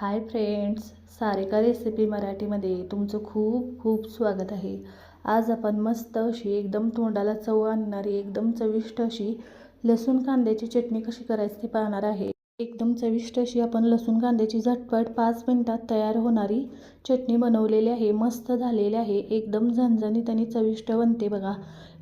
Hi friends Sarika recipe मराठीमध्ये तुमचं खूप खूप स्वागत आहे. आज आपण मस्त अशी एकदम तोंडाला चव आणणारी एकदम चविष्ट अशी लसूण कांद्याची चटणी कशी करायची ती पाहणार आहे. एकदम चविष्ट अशी आपण लसूण कांद्याची झटपट पाच मिनटात तयार होणारी चटणी बनवलेली आहे. मस्त झालेली आहे. एकदम झणझणीत आणि चविष्ट बनते बघा.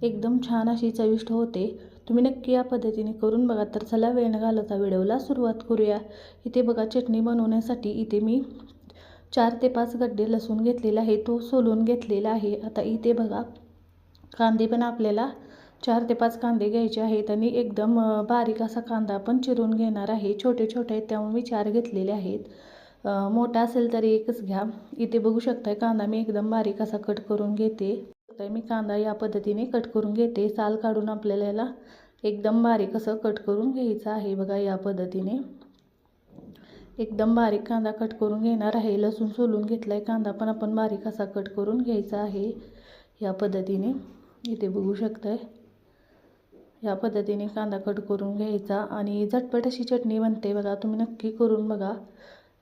एकदम छान अशी चविष्ट होते. तुम्ही नक्की या पद्धतीने करून बघा. तर चला वेळ न घालवता व्हिडिओला सुरुवात करूया. इथे बघा चटणी बनवण्यासाठी इथे मी चार ते पाच गड्डे लसूण घेतलेला आहे. तो सोलून घेतलेला आहे. आता इथे बघा कांदे पण आपल्याला चार ते पाच कांदे घ्यायचे आहेत आणि एकदम बारीक असा कांदा पण चिरून घेणार आहे. छोटे छोटे आहेत त्यामुळे मी चार घेतलेले आहेत. मोठा असेल तरी एकच घ्या. इथे बघू शकताय कांदा मी एकदम बारीक असा कट करून घेते. मी कांदा या पद्धतीने कट करून घेते. साल काढून आपल्याला एकदम बारीक असं कट करून घ्यायचं आहे बघा या पद्धतीने. एकदम बारीक कांदा कट करून घेणार आहे. लसूण सोलून घेतला आहे कांदा पण आपण बारीक असा कट करून घ्यायचा आहे या पद्धतीने. इथे बघू शकताय. या पद्धतीने कांदा कट करून घ्यायचा आणि झटपट अशी चटणी बनते बघा. तुम्ही नक्की करून बघा.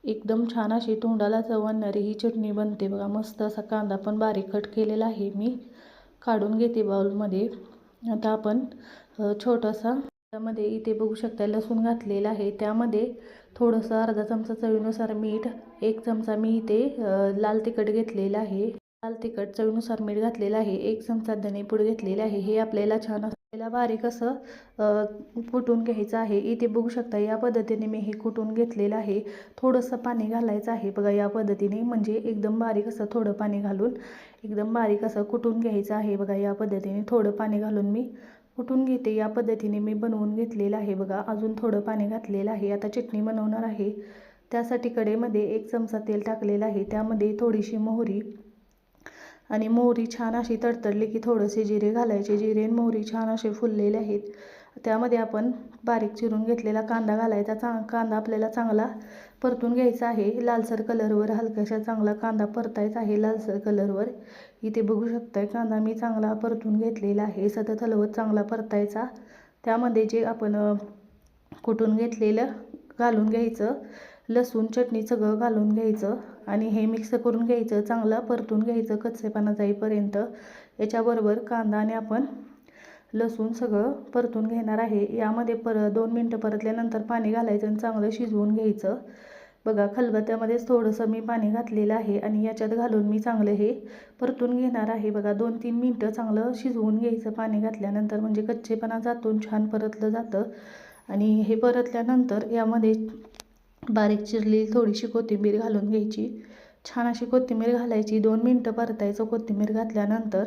एकदम छान अशी तोंडाला चव आणणारी ही चटणी बनते बघा. मस्त असा कांदा पण बारीक कट केलेला आहे मी. काढून घेते बाउलमध्ये. आता आपण छोटासा त्यामध्ये इथे बघू शकता लसूण घातलेला आहे. त्यामध्ये थोडंसं अर्धा चमचा चवीनुसार मीठ एक चमचा मी इथे लाल तिखट घेतलेलं आहे. लाल तिखट चवीनुसार मीठ घातलेलं आहे. एक चमचा धनेपूड घेतलेले आहे. हे आपल्याला छान आपल्याला बारीक असं कुटून घ्यायचं आहे. इथे बघू शकता या पद्धतीने मी हे कुटून घेतलेलं आहे. थोडंसं पाणी घालायचं आहे. बघा या पद्धतीने म्हणजे एकदम बारीक असं थोडं पाणी घालून एकदम बारीक असं कुटून घ्यायचं आहे. बघा या पद्धतीने थोडं पाणी घालून मी कुटून घेते. या पद्धतीने मी बनवून घेतलेलं आहे. बघा अजून थोडं पाणी घातलेलं आहे. आता चटणी बनवणार आहे. त्यासाठी कडेमध्ये एक चमचा तेल टाकलेलं आहे. त्यामध्ये थोडीशी मोहरी आणि मोहरी छान अशी तडतडली की थोडेसे जिरे घालायचे. जिरे आणि मोहरी छान असे फुललेले आहेत. त्यामध्ये आपण बारीक चिरून घेतलेला कांदा घालायचा. चांग कांदा आपल्याला चांगला परतून घ्यायचा आहे. लालसर कलरवर हलक्याशा चांगला कांदा परतायचा आहे लालसर कलरवर इथे बघू शकताय कांदा मी चांगला परतून घेतलेला आहे. सतत हलवत चांगला परतायचा. त्यामध्ये जे आपण कुटून घेतलेलं घालून घ्यायचं लसूण चटणी सगळं घालून घ्यायचं आणि हे मिक्स करून घ्यायचं चांगलं परतून घ्यायचं कच्चेपणा जाईपर्यंत. याच्याबरोबर कांदा आणि आपण लसूण सगळं परतून घेणार आहे. यामध्ये पर दोन मिनटं परतल्यानंतर पाणी घालायचं आणि चांगलं शिजवून घ्यायचं. बघा खलबत्त्यामध्येच थोडंसं मी पाणी घातलेलं आहे आणि याच्यात घालून मी चांगलं हे परतून घेणार आहे. बघा दोन तीन मिनटं चांगलं शिजवून घ्यायचं पाणी घातल्यानंतर म्हणजे कच्चेपणा जातून छान परतलं जातं. आणि हे परतल्यानंतर यामध्ये बारीक चिरलेली थोडीशी कोथिंबीर घालून घ्यायची. छान अशी कोथिंबीर घालायची. दोन मिनटं परतायचं कोथिंबीर घातल्यानंतर.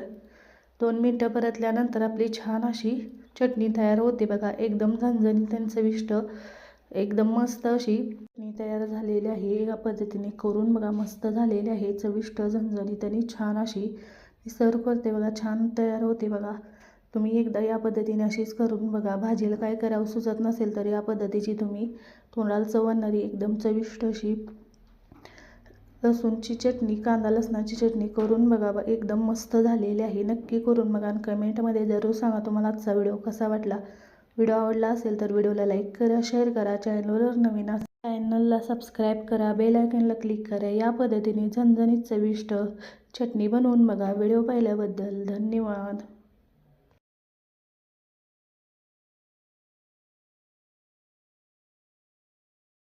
दोन मिनटं परतल्यानंतर आपली छान अशी चटणी तयार होते बघा. एकदम झणझणीत आणि चविष्ट एकदम मस्त अशी चटणी तयार झालेली आहे. या पद्धतीने करून बघा मस्त झालेली आहे. चविष्ट झणझणीत आणि छान अशी. सर्व करते बघा. छान तयार होते बघा. तुम्ही एकदा या पद्धतीने अशीच करून बघा. भाजीला काय करावं सुचत नसेल तर या पद्धतीची तुम्ही तोंडाला चवणारी एकदम चविष्ट अशी लसूणची चटणी कांदा लसणाची चटणी करून बघा. बा एकदम मस्त झालेली आहे. नक्की करून बघा आणि कमेंटमध्ये जरूर सांगा तुम्हाला आजचा व्हिडिओ कसा वाटला. व्हिडिओ आवडला असेल तर व्हिडिओला लाईक करा शेअर करा. चॅनलवर नवीन चॅनलला सबस्क्राईब करा. बेल आयकनला क्लिक करा. या पद्धतीने झणझणीत चविष्ट चटणी बनवून बघा. व्हिडिओ पाहिल्याबद्दल धन्यवाद.